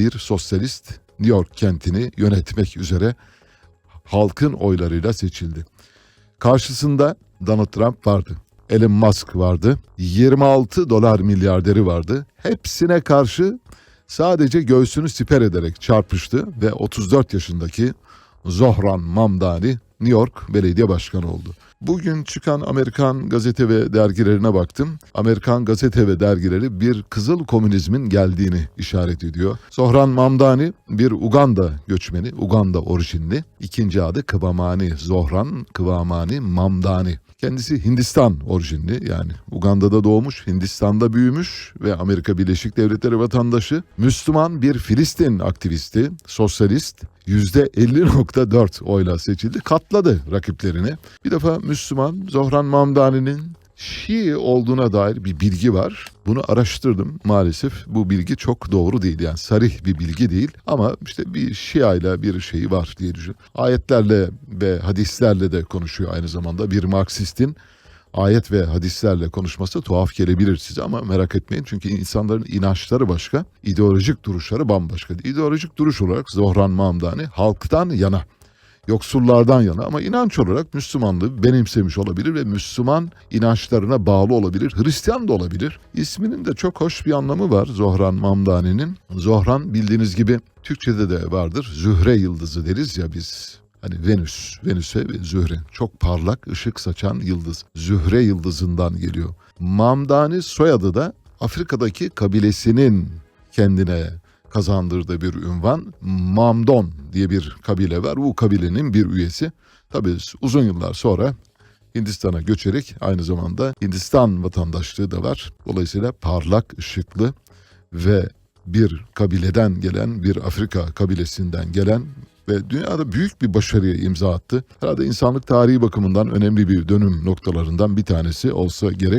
bir sosyalist New York kentini yönetmek üzere halkın oylarıyla seçildi. Karşısında Donald Trump vardı. Elon Musk vardı. 26 dolar milyarderi vardı. Hepsine karşı sadece göğsünü siper ederek çarpıştı ve 34 yaşındaki Zohran Mamdani New York Belediye Başkanı oldu. Bugün çıkan Amerikan gazete ve dergilerine baktım. Amerikan gazete ve dergileri bir kızıl komünizmin geldiğini işaret ediyor. Zohran Mamdani bir Uganda göçmeni, Uganda orijinli. İkinci adı Kıvamani, Zohran Kıvamani Mamdani. Kendisi Hindistan orijinli yani Uganda'da doğmuş, Hindistan'da büyümüş ve Amerika Birleşik Devletleri vatandaşı. Müslüman bir Filistin aktivisti, sosyalist, %50.4 oyla seçildi. Katladı rakiplerini. Bir defa Müslüman Zohran Mamdani'nin Şii olduğuna dair bir bilgi var. Bunu araştırdım maalesef. Bu bilgi çok doğru değil yani sarih bir bilgi değil ama işte bir Şia ile bir şeyi var diye düşünüyorum. Ayetlerle ve hadislerle de konuşuyor aynı zamanda. Bir Marksistin ayet ve hadislerle konuşması tuhaf gelebilir size ama merak etmeyin. Çünkü insanların inançları başka, ideolojik duruşları bambaşka. İdeolojik duruş olarak Zohran Mamdani halktan yana, yoksullardan yana ama inanç olarak Müslümanlığı benimsemiş olabilir ve Müslüman inançlarına bağlı olabilir. Hristiyan da olabilir. İsminin de çok hoş bir anlamı var Zohran Mamdani'nin. Zohran bildiğiniz gibi Türkçe'de de vardır. Zühre yıldızı deriz ya biz. Hani Venüs, Venüs'e ve Zühre. Çok parlak ışık saçan yıldız. Zühre yıldızından geliyor. Mamdani soyadı da Afrika'daki kabilesinin kendine kazandırdığı bir ünvan. Mamdon diye bir kabile var. Bu kabilenin bir üyesi. Tabii uzun yıllar sonra Hindistan'a göçerek aynı zamanda Hindistan vatandaşlığı da var. Dolayısıyla parlak, ışıklı ve bir kabileden gelen, bir Afrika kabilesinden gelen ve dünyada büyük bir başarıya imza attı. Herhalde insanlık tarihi bakımından önemli bir dönüm noktalarından bir tanesi olsa gerek.